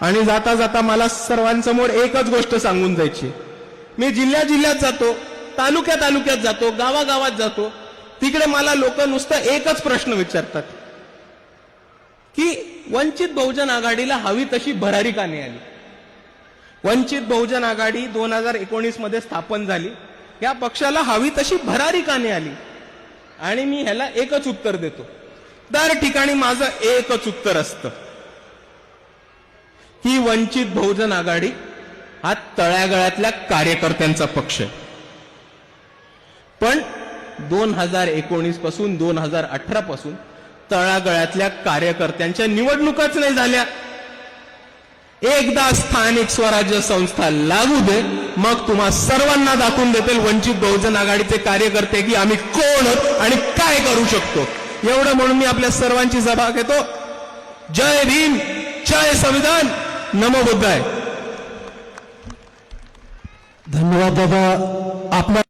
आणि जाता जाता मला सर्वांसमोर एकच गोष्ट सांगून जायची. मी जिल्ह्या जिल्ह्यात जातो तालुक्या तालुक्यात जातो गावागावात जातो. तिकडे मला लोक नुसतं एकच प्रश्न विचारतात. की वंचित बहुजन आघाडीला हवी तशी भरारी का नाही आली? वंचित बहुजन आघाडी दोन हजार एकोणीसमध्ये स्थापन झाली. या पक्षाला हवी तशी भरारी का नाही आली? आणि मी ह्याला एकच उत्तर देतो. दर ठिकाणी माझं एकच उत्तर असतं. ही वंचित बहुजन आघाडी हा तळ्यागळ्यातल्या कार्यकर्त्यांचा पक्ष आहे. पण दोन हजार एकोणीसपासून दोन हजार अठरा पासून तळागळातल्या कार्यकर्त्यांच्या निवडणुकाच नाही झाल्या. एकदा स्थानिक स्वराज्य संस्था लागू दे मग तुम्हा सर्वांना दाखवून देतील वंचित बहुजन आघाडीचे कार्यकर्ते की आम्ही कोण आणि काय करू शकतो. एवढं म्हणून मी आपल्या सर्वांची सभा घेतो. जय भीम जय संविधान. नमो बुद्धाय. धन्यवाद दादा. आपला